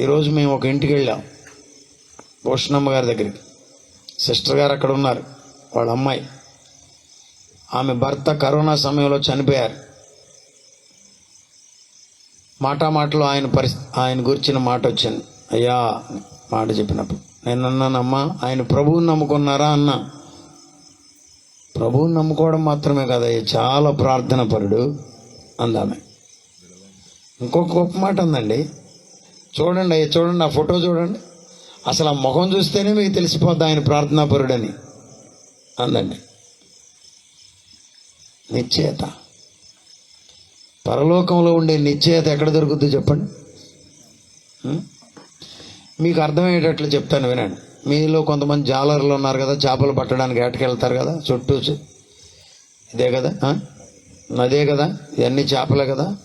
ఈరోజు మేము ఒక ఇంటికి వెళ్ళాం. భూషణమ్మ గారి దగ్గరికి. సిస్టర్ గారు అక్కడ ఉన్నారు. వాళ్ళ అమ్మాయి. ఆమె భర్త కరోనా సమయంలో చనిపోయారు. మాటా మాటలో ఆయన పరిస్థితి ఆయన గురించిన మాట వచ్చింది. అయ్యా మాట చెప్పినప్పుడు. నేను అన్నానమ్మా ఆయన ప్రభువుని నమ్ముకున్నారా? అన్నా. ప్రభువుని నమ్ముకోవడం మాత్రమే కదయ్యా చాలా ప్రార్థన పరుడు అందామె. ఇంకొక గొప్ప మాట ఉందండి. చూడండి అయ్యా చూడండి ఆ ఫోటో చూడండి. అసలు ఆ ముఖం చూస్తేనే మీకు తెలిసిపోద్ది ఆయన ప్రార్థనాపరుడని. అందండి. నిశ్చయత. పరలోకంలో ఉండే నిశ్చయత ఎక్కడ దొరుకుద్ది చెప్పండి? మీకు అర్థమయ్యేటట్లు చెప్తాను వినండి. మీలో కొంతమంది జాలర్లు ఉన్నారు కదా చేపలు పట్టడానికి ఏటకెళ్తారు కదా చుట్టూ ఇదే కదా అదే కదా ఇవన్నీ చేపలే కదా.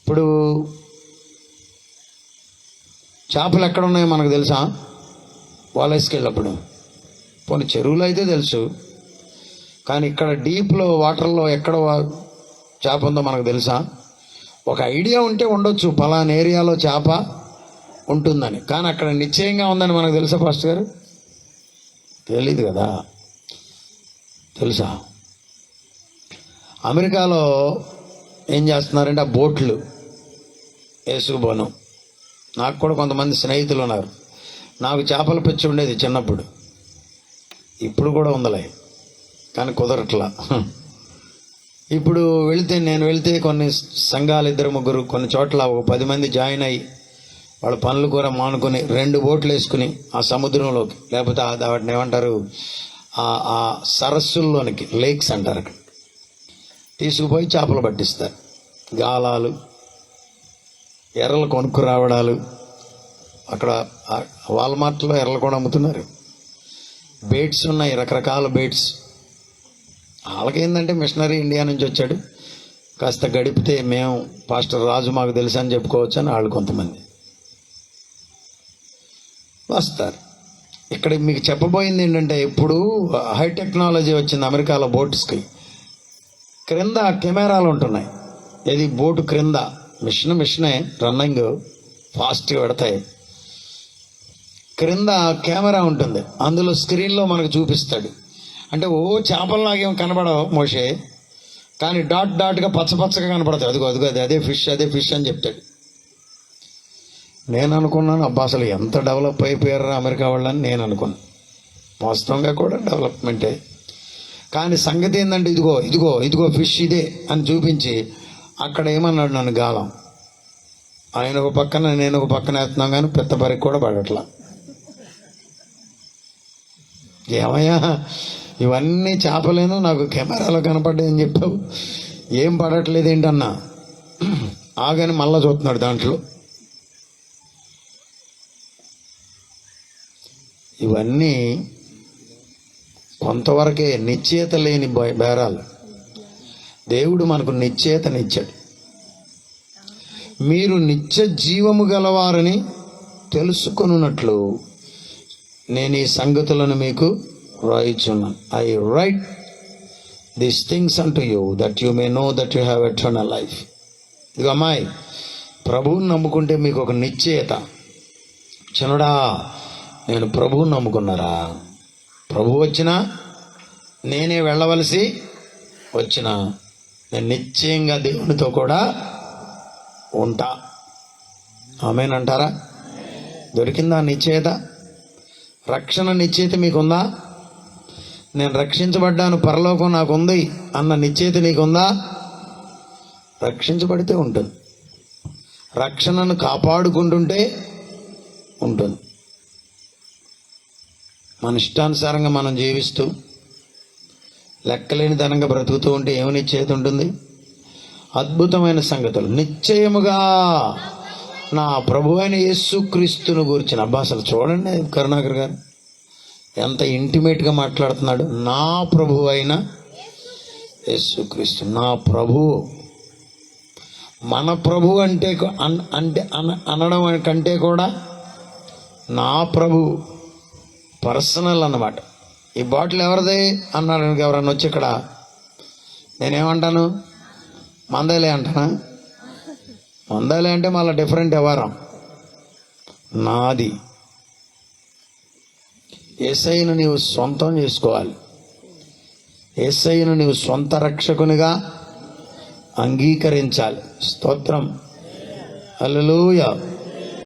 ఇప్పుడు చేపలు ఎక్కడ ఉన్నాయో మనకు తెలుసా? వాలేసుకెళ్ళినప్పుడు పోనీ చెరువులు అయితే తెలుసు. కానీ ఇక్కడ డీప్లో వాటర్లో ఎక్కడ వా- చేప ఉందో మనకు తెలుసా? ఒక ఐడియా ఉంటే ఉండొచ్చు. పలానా ఏరియాలో చేప ఉంటుందని. కానీ అక్కడ నిశ్చయంగా ఉందని మనకు తెలుసా ఫస్ట్ గారు? తెలీదు కదా. తెలుసా? అమెరికాలో ఏం చేస్తున్నారంటే ఆ బోట్లు వేసుకుపోను. నాకు కూడా కొంతమంది స్నేహితులు ఉన్నారు. నాకు చేపల పిచ్చి ఉండేది చిన్నప్పుడు. ఇప్పుడు కూడా ఉందలే. కానీ కుదరట్లా. ఇప్పుడు వెళితే నేను వెళితే కొన్ని సంఘాలు ఇద్దరు ముగ్గురు కొన్ని చోట్ల ఒక పది మంది జాయిన్ అయ్యి వాళ్ళ పనులు కూడా మానుకొని రెండు బోట్లు వేసుకుని ఆ సముద్రంలోకి లేకపోతే వాటిని ఏమంటారు ఆ ఆ సరస్సుల్లోనికి లేక్స్ అంటారు అక్కడ. తీసుకుపోయి చేపలు పట్టిస్తారు. గాలాలు ఎర్రలు కొనుక్కు రావడాలు. అక్కడ వాల్మార్ట్లో ఎర్రలు కూడా అమ్ముతున్నారు. బేట్స్ ఉన్నాయి రకరకాల బేట్స్. వాళ్ళకేందంటే మిషనరీ ఇండియా నుంచి వచ్చాడు. కాస్త గడిపితే మేము పాస్టర్ రాజు మాకు తెలుసు అని చెప్పుకోవచ్చు అని వాళ్ళు కొంతమంది. వస్తారు. ఇక్కడ మీకు చెప్పబోయింది ఏంటంటే ఇప్పుడు హై టెక్నాలజీ వచ్చింది అమెరికాలో బోట్స్కి. క్రింద కెమెరాలు ఉంటున్నాయి. ఇది బోటు క్రింద. మిషన్ మిషనే రన్నింగ్ ఫాస్ట్గా పెడతాయి. క్రింద కెమెరా ఉంటుంది. అందులో స్క్రీన్లో మనకు చూపిస్తాడు. అంటే ఓ చేపలలాగేం కనబడవు మోషే కానీ డాట్ డాట్గా పచ్చ పచ్చగా కనపడతాయి. అదిగో అదిగో అది అదే ఫిష్ అదే ఫిష్ అని చెప్తాడు. నేను అనుకున్నాను అబ్బా అసలు ఎంత డెవలప్ అయిపోయారా అమెరికా వాళ్ళని నేను అనుకున్నాను. వాస్తవంగా కూడా డెవలప్మెంటే. కానీ సంగతి ఏంటంటే ఇదిగో ఇదిగో ఇదిగో ఫిష్ ఇదే అని చూపించి అక్కడ ఏమన్నాడు నన్ను గాలం? ఆయన ఒక పక్కన నేను ఒక పక్కన వేస్తున్నాం కానీ పెద్ద పరికి కూడా పడట్లా. ఏమయ్యా ఇవన్నీ చేపలేను నాకు కెమెరాలో కనపడ్డాయని చెప్పావు. ఏం పడట్లేదు ఏంటన్నా? ఆగని మళ్ళా చూస్తున్నాడు దాంట్లో. ఇవన్నీ కొంతవరకే నిశ్చయత లేని బేరాలు. దేవుడు మనకు నిశ్చేతనిచ్చాడు. మీరు నిత్య జీవము గలవారని తెలుసుకొనున్నట్లు నేను ఈ సంగతులను మీకు రాయిచున్నాను I write these things unto you that you may know that you have eternal life ఇదిగో అమ్మాయి ప్రభువుని నమ్ముకుంటే మీకు ఒక నిశ్చయత చిన్నడా నేను ప్రభువుని నమ్ముకున్నారా? ప్రభు వచ్చినా నేనే వెళ్ళవలసి వచ్చినా. నేను నిశ్చయంగా దేవునితో కూడా ఉంటా. ఆమెనంటారా దొరికిందా నిశ్చయత? రక్షణ నిశ్చయిత మీకుందా? నేను రక్షించబడ్డాను పరలోకం నాకుంది అన్న నిశ్చయిత నీకుందా? రక్షించబడితే ఉంటుంది. రక్షణను కాపాడుకుంటుంటే ఉంటుంది. మన ఇష్టానుసారంగా మనం జీవిస్తూ లెక్కలేని ధనంగా బ్రతుకుతూ ఉంటే ఏమని చేతి ఉంటుంది? అద్భుతమైన సంగతులు. నిశ్చయముగా నా ప్రభు అయిన యేసుక్రీస్తును గురించిన. అబ్బా అసలు చూడండి కరుణాకర్ గారు. ఎంత ఇంటిమేట్గా మాట్లాడుతున్నాడు. నా ప్రభు అయిన యేసుక్రీస్తు. నా ప్రభు. మన ప్రభు అంటే అన్- అంటే అన- అనడం కంటే కూడా నా ప్రభు పర్సనల్ అన్నమాట. ఈ బాటిల్ ఎవరిది? అన్నారు ఎవరన్నా వచ్చి ఇక్కడ. నేనేమంటాను? మందలే అంటానా? మందలే అంటే మళ్ళీ డిఫరెంట్ వ్యవహారం. నాది. ఎస్ఐను నీవు సొంతం చేసుకోవాలి. ఎస్ఐను నీవు సొంత రక్షకునిగా అంగీకరించాలి. స్తోత్రం. అల్లెలూయా